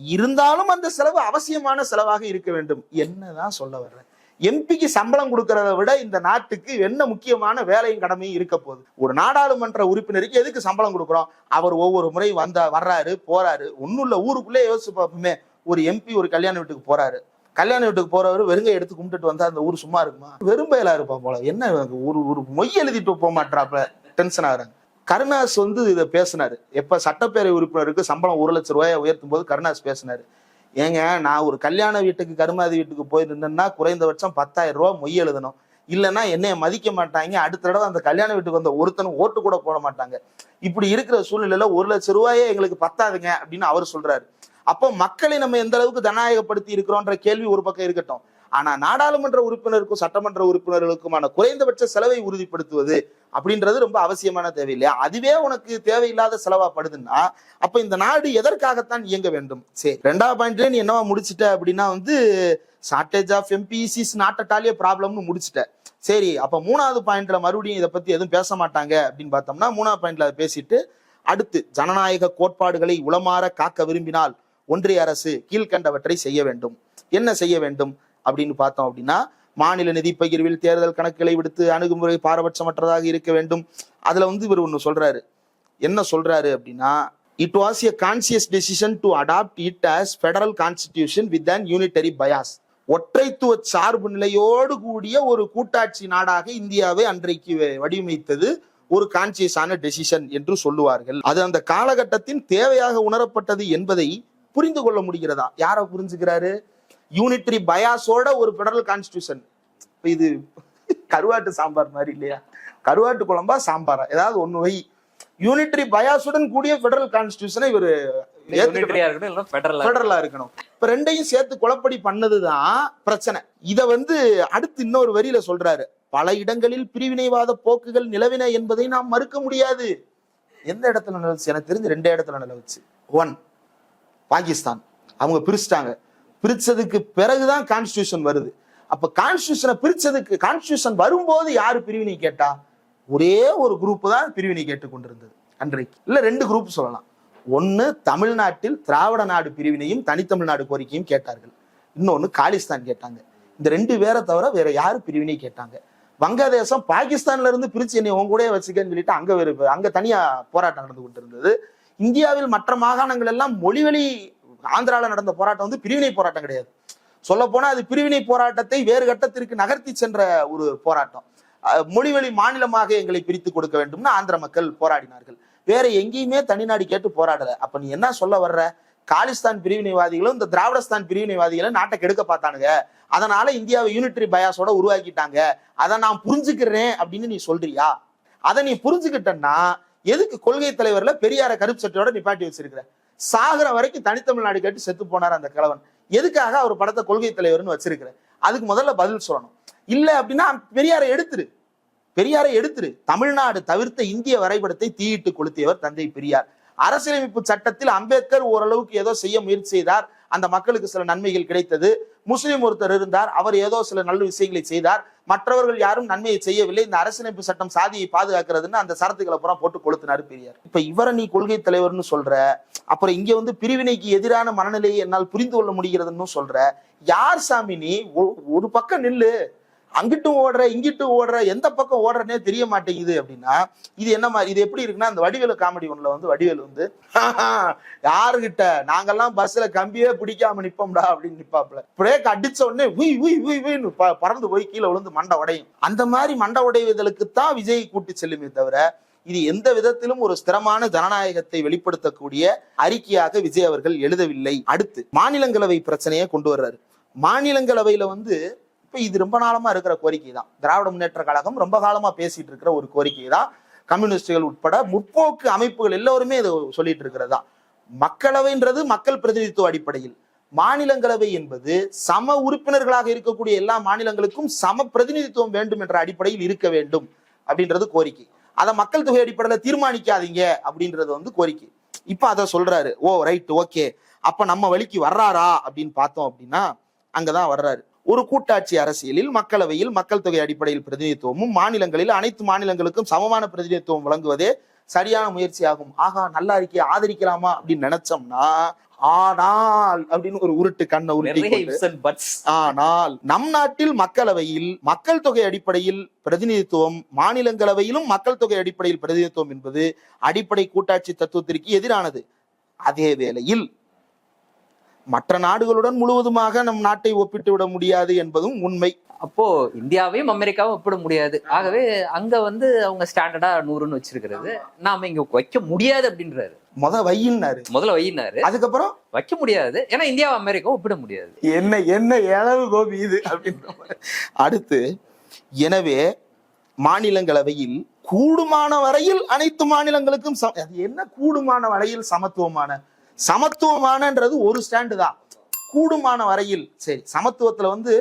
இருந்தாலும் அந்த செலவு அவசியமான செலவாக இருக்க வேண்டும். என்னதான் சொல்ல வர்றேன் எம்பிக்கு சம்பளம் கொடுக்கறத விட இந்த நாட்டுக்கு என்ன முக்கியமான வேலையும் கடமையும் இருக்க போகுது. ஒரு நாடாளுமன்ற உறுப்பினருக்கு எதுக்கு சம்பளம் கொடுக்குறோம்? அவர் ஒவ்வொரு முறை வந்த வர்றாரு போறாரு. ஒன்னும் இல்ல ஊருக்குள்ளே யோசிச்சு பார்ப்போமே ஒரு எம்பி ஒரு கல்யாண வீட்டுக்கு போறாரு. கல்யாண வீட்டுக்கு போறவர் வெறுங்கை எடுத்து கும்பிட்டுட்டு வந்தா அந்த ஊர் சும்மா இருக்குமா? வெறும்பயலா இருப்பா போல. என்ன ஒரு ஒரு மொய் எழுதிட்டு போக மாட்டாப்ல டென்ஷன் ஆகுறாங்க கருணாஸ் வந்து இதை பேசினாரு. எப்ப சட்டப்பேரவை உறுப்பினருக்கு சம்பளம் ஒரு லட்சம் ரூபாயை உயர்த்தும் போது கருணாஸ் பேசினாரு. ஏங்க நான் ஒரு கல்யாண வீட்டுக்கு கருமாதி வீட்டுக்கு போய் குறைந்தபட்சம் பத்தாயிரம் ரூபாய் மொய் எழுதணும். இல்லைன்னா என்னைய மதிக்க மாட்டாங்க. அடுத்த தடவை அந்த கல்யாண வீட்டுக்கு வந்த ஒருத்தனும் ஓட்டு கூட போட மாட்டாங்க. இப்படி இருக்கிற சூழ்நிலையில ஒரு லட்சம் ரூபாயே எங்களுக்கு பத்தாதுங்க அப்படின்னு அவர் சொல்றாரு. அப்போ மக்களை நம்ம எந்த அளவுக்கு ஜனநாயகப்படுத்தி இருக்கிறோன்ற கேள்வி ஒரு பக்கம் இருக்கட்டும். ஆனா நாடாளுமன்ற உறுப்பினருக்கும் சட்டமன்ற உறுப்பினர்களுக்குமான குறைந்தபட்ச செலவை உறுதிப்படுத்துவது அப்படின்றது ரொம்ப அவசியமான தேவை இல்லையா அதுவே உனக்கு தேவையில்லாத செலவா படுதுன்னா அப்ப இந்த நாடு எதற்காகத்தான் இயங்க வேண்டும்? சரி ரெண்டாவது பாயிண்ட்ல நீ என்னவா முடிச்சிட்ட அப்படின்னா வந்து shortage of MPs not at all a ப்ராப்ளம்னு முடிச்சிட்ட. சரி அப்ப மூணாவது பாயிண்ட்ல மறுபடியும் இதை பத்தி எதுவும் பேச மாட்டாங்க அப்படின்னு பார்த்தோம்னா மூணாவது பாயிண்ட்ல அதை பேசிட்டு அடுத்து ஜனநாயக கோட்பாடுகளை உளமாற காக்க விரும்பினால் ஒன்றிய அரசு கீழ்கண்டவற்றை செய்ய வேண்டும். என்ன செய்ய வேண்டும் அப்படின்னு பார்த்தோம் அப்படின்னா மாநில நிதி பகிர்வில் தேர்தல் கணக்குகளை விடுத்து அணுகுமுறை பாரபட்சமற்றதாக இருக்க வேண்டும். அதுல வந்து இவர் ஒன்று சொல்றாரு. என்ன சொல்றாரு அப்படின்னா it was a conscious decision to adopt it as federal constitution with an unitary bias ஒற்றைத்துவ சார்பு நிலையோடு கூடிய ஒரு கூட்டாட்சி நாடாக இந்தியாவை அன்றைக்கு வடிவமைத்தது ஒரு கான்சியஸான டெசிஷன் என்று சொல்லுவார்கள். அது அந்த காலகட்டத்தின் தேவையாக உணரப்பட்டது என்பதை புரிந்து கொள்ள முடிகிறதா? யாரை புரிஞ்சுக்கிறாரு? யூனிட்டரி பயாஸோட ஒரு ஃபெடரல் கான்ஸ்டியூஷன் இது கருவாட்டு சாம்பார் மாதிரி இல்லையா? கருவாட்டு குழம்பா சாம்பாரா? ஏதாவது ஒண்ணு வை. யூனிட்டரி பயாஸுடன் கூடிய ஃபெடரல் கான்ஸ்டியூஷனை இவர் ஃபெடரலா இருக்கணும். இப்ப ரெண்டையும் சேர்த்து குழப்படி பண்ணதுதான் பிரச்சனை. இத வந்து அடுத்து இன்னொரு வரியில சொல்றாரு. பல இடங்களில் பிரிவினைவாத போக்குகள் நிலவின என்பதை நாம் மறுக்க முடியாது. எந்த இடத்துல நிலவுச்சு? எனக்கு தெரிஞ்சு ரெண்டே இடத்துல நிலவுச்சு. ஒன் பாகிஸ்தான். அவங்க பிரிச்சிட்டாங்க. பிரிச்சதுக்கு பிறகுதான் கான்ஸ்டியூஷன் வருது. அப்ப கான்ஸ்டியூஷனை பிரிச்சதுக்கு கான்ஸ்டியூஷன் வரும்போது யாரு பிரிவினை கேட்டா? ஒரே ஒரு குரூப் தான் பிரிவினை கேட்டுக் கொண்டிருந்தது அன்றைக்கு. இல்ல ரெண்டு குரூப் சொல்லலாம். ஒன்னு தமிழ்நாட்டில் திராவிட நாடு பிரிவினையும் தனித்தமிழ்நாடு கோரிக்கையும் கேட்டார்கள். இன்னொன்னு காலிஸ்தான் கேட்டாங்க. இந்த ரெண்டு பேரை தவிர வேற யாரு பிரிவினை கேட்டாங்க? வங்கதேசம் பாகிஸ்தான்ல இருந்து பிரிச்சு என்னை உன் கூடயே வச்சுக்கன்னு சொல்லிட்டு அங்க அங்க தனியா போராட்டம் நடந்து கொண்டிருந்தது. இந்தியாவில் மற்ற மாகாணங்கள் எல்லாம் மொழிவெளி ஆந்திரால நடந்த போராட்டம் வந்து பிரிவினை போராட்டம் கிடையாது. சொல்ல அது பிரிவினை போராட்டத்தை வேறு கட்டத்திற்கு நகர்த்தி சென்ற ஒரு போராட்டம். அஹ் மொழிவழி மாநிலமாக எங்களை பிரித்து கொடுக்க வேண்டும்னு ஆந்திர மக்கள் போராடினார்கள். வேற எங்கேயுமே தனிநாடு கேட்டு போராடல. அப்ப நீ என்ன சொல்ல வர்ற? காலிஸ்தான் பிரிவினைவாதிகளும் இந்த திராவிடஸ்தான் பிரிவினைவாதிகளும் நாட்டை கெடுக்க பார்த்தானுங்க. அதனால இந்தியாவை யூனிட்ரி பயாஸோட உருவாக்கிட்டாங்க. அதை நான் புரிஞ்சுக்கிறேன் அப்படின்னு நீ சொல்றியா? அதை நீ புரிஞ்சுக்கிட்டன்னா எதுக்கு கொள்கை தலைவர்ல பெரியார கருப்பு சட்டையோட நிப்பாட்டி வச்சிருக்கிற? சாகிற வரைக்கும் தனித்தமிழ்நாடு கேட்டு செத்து போனார் அந்த கிழவன் எதுக்காக அவர் படத்தை கொள்கை தலைவர்னு வச்சிருக்கிற? அதுக்கு முதல்ல பதில் சொல்லணும். இல்ல அப்படின்னா பெரியாரை எடுத்துரு. பெரியாரை எடுத்துரு. தமிழ்நாடு தவிர்த்த இந்திய வரைபடத்தை தீயிட்டு கொளுத்தியவர் தந்தை பெரியார். அரசியலமைப்பு சட்டத்தில் அம்பேத்கர் ஓரளவுக்கு ஏதோ செய்ய முயற்சி செய்தார். அந்த மக்களுக்கு சில நன்மைகள் கிடைத்தது. முஸ்லிம் ஒருத்தர் இருந்தார். அவர் ஏதோ சில நல்ல விஷயங்களை செய்தார். மற்றவர்கள் யாரும் நன்மையை செய்யவில்லை. இந்த அரசியலமைப்பு சட்டம் சாதியை பாதுகாக்கிறதுன்னு அந்த சரத்துக்களை பூரா போட்டு கொளுத்தினாரு பெரியார். இப்ப இவரை நீ கொள்கை தலைவர்னு சொல்ற அப்புறம் இங்க வந்து பிரிவினைக்கு எதிரான மனநிலையை என்னால் புரிந்து கொள்ள முடிகிறதுன்னு சொல்ற யார் சாமி நீ? ஒ- ஒரு பக்கம் நில்லு. அங்கிட்டும் ஓடுற இங்கிட்டும் ஓடுற எந்த பக்கம் ஓடுறனே தெரிய மாட்டேங்குது அப்படின்னா இது என்ன மாதிரி இது எப்படி இருக்குன்னா அந்த வடிவேலு காமெடி ஒன்றில் வந்து வடிவேலு வந்து யாருகிட்ட? நாங்கெல்லாம் பஸ்ஸில் கம்பியே பிடிக்காம நிற்போம்டா அப்படின்னு நிப்பாப்ல பிரேக் அடிச்ச உடனே உய் உய் உய் உய்னு பறந்து போய் கீழே விழுந்து மண்டை உடையும். அந்த மாதிரி மண்டை உடைவதற்கு தான் விஜய் கூட்டி செல்லுமே தவிர இது எந்த விதத்திலும் ஒரு ஸ்திரமான ஜனநாயகத்தை வெளிப்படுத்தக்கூடிய அறிக்கையாக விஜய் அவர்கள் எழுதவில்லை. அடுத்து மாநிலங்களவை பிரச்சனையை கொண்டு வர்றாரு. மாநிலங்களவையில வந்து இப்போ இது ரொம்ப நாளமா இருக்கிற கோரிக்கை தான் திராவிட முன்னேற்ற கழகம் ரொம்ப காலமா பேசிட்டு இருக்கிற ஒரு கோரிக்கை தான் கம்யூனிஸ்டுகள் உட்பட முற்போக்கு அமைப்புகள் எல்லோருமே இதை சொல்லிட்டு இருக்கிறதா. மக்களவைன்றது மக்கள் பிரதிநிதித்துவ அடிப்படையில். மாநிலங்களவை என்பது சம உறுப்பினர்களாக இருக்கக்கூடிய எல்லா மாநிலங்களுக்கும் சம பிரதிநிதித்துவம் வேண்டும் என்ற அடிப்படையில் இருக்க வேண்டும் அப்படின்றது கோரிக்கை. அதை மக்கள் தொகை அடிப்படையில தீர்மானிக்காதீங்க அப்படின்றது வந்து கோரிக்கை. இப்ப அதை சொல்றாரு. ஓ ரைட் ஓகே அப்ப நம்ம வழிக்கு வர்றாரா அப்படின்னு பார்த்தோம் அப்படின்னா அங்கதான் வர்றாரு. ஒரு கூட்டாட்சி அரசியலில் மக்களவையில் மக்கள் தொகை அடிப்படையில் பிரதிநிதித்துவமும் மாநிலங்களில் அனைத்து மாநிலங்களுக்கும் சமமான பிரதிநிதித்துவம் வழங்குவதே சரியான முயற்சியாகும் ஆகா நல்ல அறிக்கையை ஆதரிக்கலாமா அப்படின்னு நினைச்சோம்னா ஆனால் அப்படின்னு ஒரு உருட்டு கண்ணை உருட்டி. ஆனால் நம் நாட்டில் மக்களவையில் மக்கள் தொகை அடிப்படையில் பிரதிநிதித்துவம் மாநிலங்களவையிலும் மக்கள் தொகை அடிப்படையில் பிரதிநிதித்துவம் என்பது அடிப்படை கூட்டாட்சி தத்துவத்திற்கு எதிரானது அதே வேளையில் மற்ற நாடுகளுடன் முழுவதுமாக நம் நாட்டை ஒப்பிட்டு விட முடியாது என்பதும் உண்மை. அப்போ இந்தியாவையும் அமெரிக்காவும் ஒப்பிட முடியாது. ஆகவே அங்க வந்து அவங்க ஸ்டாண்டர்டா நூறுன்னு வச்சிருக்கிறது. நாம இங்க வைக்க முடியாது அப்படின்றாரு. முத வையின்னாரு முதல்ல வையினாரு அதுக்கப்புறம்? வைக்க முடியாது. ஏன்னா இந்தியாவை அமெரிக்காவும் ஒப்பிட முடியாது. என்ன என்ன இளவு கோபி இது அப்படின்ற. அடுத்து எனவே மாநிலங்களவையில் கூடுமான வரையில் அனைத்து மாநிலங்களுக்கும் அது என்ன கூடுமான வரையில் சமத்துவமான சமத்துவமானன்றது ஒரு ஸ்டாண்டு தான். கூடுமான வரையில் சரி சமத்துவத்துல வந்து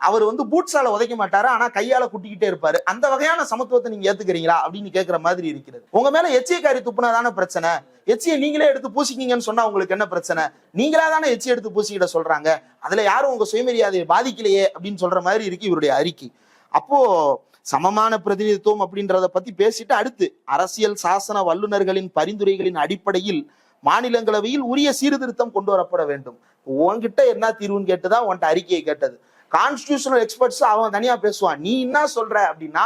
அவர் வந்து பூட்ஸால உதைக்க மாட்டாரு ஆனா கையால குட்டிக்கிட்டே இருப்பாரு. அந்த வகையான சமத்துவத்தை நீங்க ஏத்துக்கிறீங்களா அப்படின்னு கேட்கிற மாதிரி இருக்கிறது. உங்க மேல எச்சியக்காரி துப்புனாதான பிரச்சனை? எச்சியை நீங்களே எடுத்து பூசிக்கிங்கன்னு சொன்னா உங்களுக்கு என்ன பிரச்சனை? நீங்களா தானே எச்சி எடுத்து பூசிக்கிட சொல்றாங்க? அதுல யாரும் உங்க சுயமரியாதையை பாதிக்கலையே அப்படின்னு சொல்ற மாதிரி இருக்கு இவருடைய அறிக்கை. அப்போ சமமான பிரதிநிதித்துவம் அப்படின்றத பத்தி பேசிட்டு அடுத்து அரசியல் சாசன வல்லுநர்களின் பரிந்துரைகளின் அடிப்படையில் மாநிலங்களவையில் உரிய சீர்திருத்தம் கொண்டு வரப்பட வேண்டும். உன்கிட்ட என்ன தீர்வுன்னு கேட்டுதான் உன்கிட்ட அறிக்கையை கேட்டது. கான்ஸ்டியூஷனல் எக்ஸ்பர்ட்ஸ் அவன் தனியா பேசுவான். நீ என்ன சொல்ற அப்படின்னா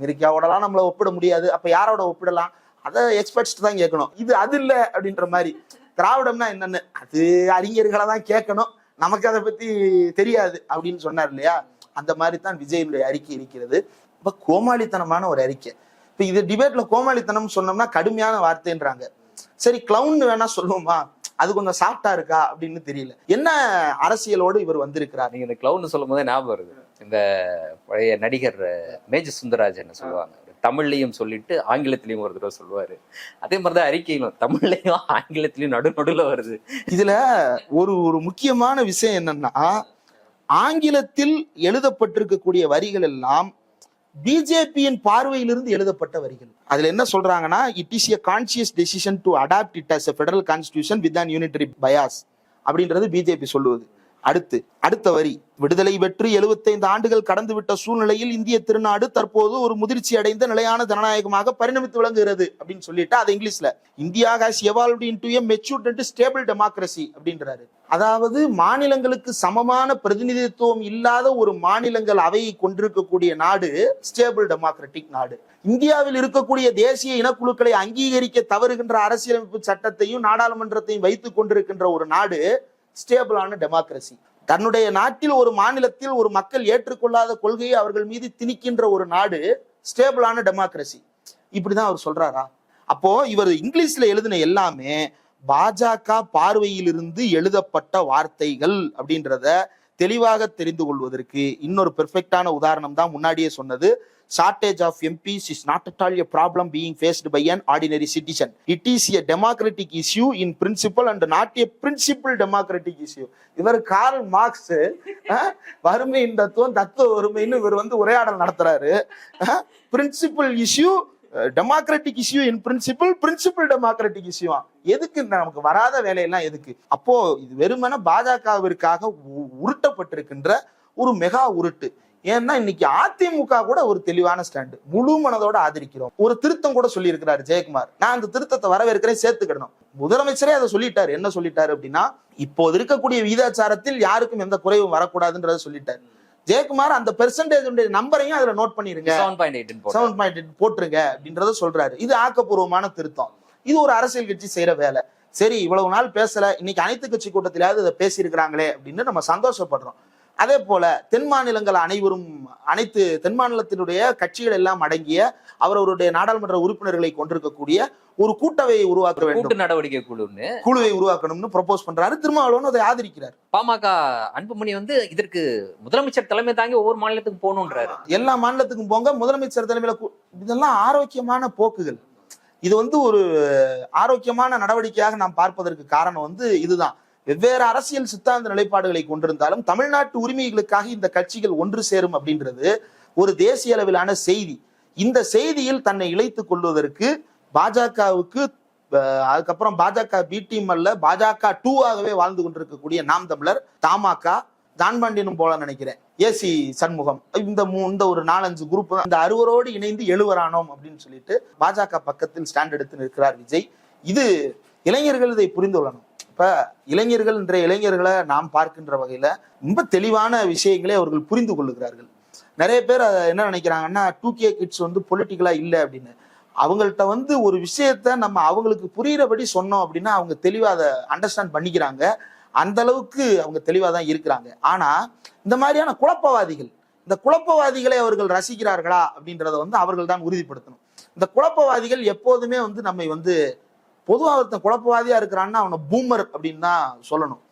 அமெரிக்காவோடலாம் நம்மள ஒப்பிட முடியாது. அப்ப யாரோட ஒப்பிடலாம்? அதை எக்ஸ்பர்ட்ஸ் தான் கேட்கணும். இது அது இல்லை அப்படின்ற மாதிரி. திராவிடம்னா என்னன்னு? அது அறிஞர்களை தான் கேட்கணும். நமக்கு அதை பத்தி தெரியாது அப்படின்னு சொன்னார் இல்லையா? அந்த மாதிரி தான் விஜயனுடைய அறிக்கை இருக்கிறது. இப்ப கோமாளித்தனமான ஒரு அறிக்கை. இப்ப இது டிபேட்ல கோமாளித்தனம் சொன்னோம்னா கடுமையான வார்த்தைன்றாங்க. சரி கிளவுன் வேணா சொல்லுவோமா? அது கொஞ்சம் சாஃப்டா இருக்கா? அப்படின்னு தெரியல. என்ன அரசியலோடு இவர் வந்திருக்கிறார்? நீங்க இந்த கிளவுன் சொல்லும் போதே ஞாபகம் வருது. இந்த பழைய நடிகர் மேஜ சுந்தரராஜன் சொல்லுவாங்க? தமிழ்லையும் சொல்லிட்டு ஆங்கிலத்திலையும் ஒரு தடவை சொல்லுவாரு. அதே மாதிரிதான் அறிக்கையிலும் தமிழ்லையும் ஆங்கிலத்திலையும் நடு நடுல வருது. இதுல ஒரு ஒரு முக்கியமான விஷயம் என்னன்னா ஆங்கிலத்தில் எழுதப்பட்டிருக்கக்கூடிய வரிகள் எல்லாம் பிஜேபியின் பார்வையிலிருந்து எழுதப்பட்ட வரிகள். அதுல என்ன சொல்றாங்கன்னா it is a conscious decision to adopt it as a federal constitution with an unitary bias அப்படின்றது பிஜேபி சொல்லுவது. அடுத்து அடுத்த வரி. விடுதலை பெற்று 75 ஆண்டுகள் கடந்துவிட்ட சூழ்நிலையில் இந்திய திருநாடு தற்போது ஒரு முதிர்ச்சி அடைந்த நிலையான ஜனநாயகமாக பரிணமித்து விளங்குகிறது அப்படின்னு சொல்லிட்டு அது இங்கிலீஷ்ல. India has evolved into a matured and stable democracy அப்படின்றாரு. அதாவது மாநிலங்களுக்கு சமமான பிரதிநிதித்துவம் இல்லாத ஒரு மாநிலங்கள் அவையை கொண்டிருக்கக்கூடிய நாடு ஸ்டேபிள் டெமோக்ராட்டிக் நாடு. இந்தியாவில் இருக்கக்கூடிய தேசிய இனக்குழுக்களை அங்கீகரிக்க தவறுகின்ற அரசியலமைப்பு சட்டத்தையும் நாடாளுமன்றத்தையும் வைத்துக் கொண்டிருக்கின்ற ஒரு நாடு ஸ்டேபிளான டெமோக்ரஸி தன்னுடைய நாட்டில் ஒரு மாநிலத்தில் ஒரு மக்கள் ஏற்றுக்கொள்ளாத கொள்கையை அவர்கள் மீது திணிக்கின்ற ஒரு நாடு ஸ்டேபிளான டெமோக்ரஸி இப்படிதான் அவர் சொல்றாரா? அப்போ இவர் இங்கிலீஷ்ல எழுதின எல்லாமே பாஜக பார்வையிலிருந்து எழுதப்பட்ட வார்த்தைகள் அப்படின்றத தெளிவாக தெரிந்து கொள்வதற்கு இன்னொரு பெர்ஃபெக்டான உதாரணம் தான் முன்னாடியே சொன்னது. Shortage of MPs is not at all a problem being faced by an ordinary citizen it is a democratic issue in principle and not a principle democratic issue இவர் கார்ல் மார்க்ஸ் அஹ், வறுமையின் தத்துவம் தத்துவ வறுமைன்னு இவர் வந்து உரையாடல் நடத்துறாரு. Principle issue democratic issue in principle principle democratic issue எதுக்கு நமக்கு வராத வேலையெல்லாம் எதுக்கு? அப்போ இது வெறுமன பாஜகவிற்காக உ- உருட்டப்பட்டிருக்கின்ற ஒரு மெகா உருட்டு. ஏன்னா இன்னைக்கு அதிமுக கூட ஒரு தெளிவான ஸ்டாண்டு முழு மனதோட ஆதரிக்கிறோம். ஒரு திருத்தம் கூட சொல்லியிருக்கிறாரு ஜெயக்குமார். நான் அந்த திருத்தத்தை வரவேற்கிறேன் சேர்த்துக்கிடணும். முதலமைச்சரே அதை சொல்லிட்டாரு. என்ன சொல்லிட்டாரு அப்படின்னா இப்போது இருக்கக்கூடிய விகிதாச்சாரத்தில் யாருக்கும் எந்த குறைவும் வரக்கூடாதுன்றதை சொல்லிட்டாரு. ஜெயக்குமார் அந்த பெர்சன்டேஜ் நம்பரையும் அதுல நோட் பண்ணிருங்க. Seven point eight seven point போட்டுருங்க அப்படின்றத சொல்றாரு. இது ஆக்கப்பூர்வமான திருத்தம். இது ஒரு அரசியல் கட்சி செய்யற வேலை. சரி இவ்வளவு நாள் பேசல இன்னைக்கு அனைத்து கட்சி கூட்டத்திலாவது இதை பேசியிருக்கிறாங்களே அப்படின்னு நம்ம சந்தோஷப்படுறோம். அதே போல தென் மாநிலங்கள் அனைவரும் அனைத்து தென் மாநிலத்தினுடைய கட்சிகள் எல்லாம் அடங்கிய அவரவருடைய நாடாளுமன்ற உறுப்பினர்களை கொண்டிருக்கக்கூடிய ஒரு கூட்டவையை உருவாக்க வேண்டும். கூட்டு நடவடிக்கை குழுன்னு குழுவை உருவாக்கணும்னு ப்ரொபோஸ் பண்றாரு. திருமாவளவன் அதை ஆதரிக்கிறார். பாமக அன்புமணி வந்து இதற்கு முதலமைச்சர் தலைமை தாங்கி ஒவ்வொரு மாநிலத்துக்கும் போகணுன்றாரு. எல்லா மாநிலத்துக்கும் போங்க. முதலமைச்சர் தலைமையில இதெல்லாம் ஆரோக்கியமான போக்குகள். இது வந்து ஒரு ஆரோக்கியமான நடவடிக்கையாக நாம் பார்ப்பதற்கு காரணம் வந்து இதுதான். வெவ்வேறு அரசியல் சித்தாந்த நிலைப்பாடுகளை கொண்டிருந்தாலும் தமிழ்நாட்டு உரிமைகளுக்காக இந்த கட்சிகள் ஒன்று சேரும் அப்படின்றது ஒரு தேசிய அளவிலான செய்தி. இந்த செய்தியில் தன்னை இழைத்துக் கொள்வதற்கு பாஜகவுக்கு அதுக்கப்புறம் பாஜக பி டீம் அல்ல பாஜக டூ ஆகவே வாழ்ந்து கொண்டிருக்கக்கூடிய நாம் தமிழர் தமாகா ஜான்பாண்டியனும் போல நினைக்கிறேன். A C Shanmugam. இந்த இந்த ஒரு நாலஞ்சு குரூப் இந்த அறுவரோடு இணைந்து எழுவரானோம் அப்படின்னு சொல்லிட்டு பாஜக பக்கத்தில் ஸ்டாண்ட் எடுத்து நிற்கிறார் விஜய். இது இளைஞர்கள் இதை புரிந்து கொள்ளணும். இப்ப இளைஞர்கள் என்ற இளைஞர்களை நாம் பார்க்கின்ற வகையில ரொம்ப தெளிவான விஷயங்களை அவர்கள் புரிந்து கொள்ளுகிறார்கள். நிறைய பேர் என்ன நினைக்கிறாங்கன்னா டூ கே கிட்ஸ் வந்து பொலிட்டிக்கலா இல்லை அப்படின்னு. அவங்கள்ட்ட வந்து ஒரு விஷயத்த நம்ம அவங்களுக்கு புரியிறபடி சொன்னோம் அப்படின்னா அவங்க தெளிவா அதை அண்டர்ஸ்டாண்ட் பண்ணிக்கிறாங்க. அந்த அளவுக்கு அவங்க தெளிவா தான் இருக்கிறாங்க. ஆனா இந்த மாதிரியான குழப்பவாதிகள் இந்த குழப்பவாதிகளை அவர்கள் ரசிக்கிறார்களா அப்படின்றத வந்து அவர்கள் தான் உறுதிப்படுத்தணும். இந்த குழப்பவாதிகள் எப்போதுமே வந்து நம்மை வந்து பொதுவாக ஒருத்தன் குழப்பவாதியா இருக்கிறான்னா அவனை பூமர் அப்படின்னு தான் சொல்லணும்.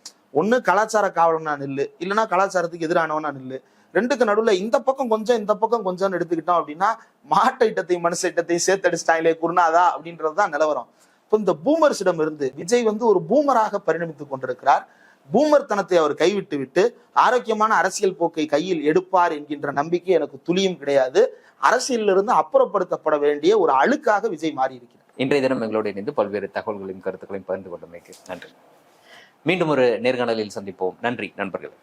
ஒன்று கலாச்சார காவலனா நில்லு இல்லைன்னா கலாச்சாரத்துக்கு எதிரானவனா நில்லு. ரெண்டுக்கு நடுவில் இந்த பக்கம் கொஞ்சம் இந்த பக்கம் கொஞ்சம்னு எடுத்துக்கிட்டோம் அப்படின்னா மாட்டு ஐட்டத்தையும் மனுஷ ஐட்டத்தையும் சேர்த்தடிச்சிட்டாங்களே குருநாதா அப்படின்றது தான் நிலவரம். இப்போ இந்த பூமர்ஸிடம் இருந்து விஜய் வந்து ஒரு பூமராக பரிணமித்துக் கொண்டிருக்கிறார். பூமர் தனத்தை அவர் கைவிட்டு விட்டு ஆரோக்கியமான அரசியல் போக்கை கையில் எடுப்பார் என்கின்ற நம்பிக்கை எனக்கு துளியும் கிடையாது. அரசியலிருந்து அப்புறப்படுத்தப்பட வேண்டிய ஒரு அழுக்காக விஜய் மாறி இருக்கிறார் இன்றைய தினம் எங்களோடு இணைந்து பல்வேறு தகவல்களையும் கருத்துக்களையும் பகிர்ந்து கொண்டமைக்கு நன்றி. மீண்டும் ஒரு நேர்காணலில் சந்திப்போம். நன்றி நண்பர்களே.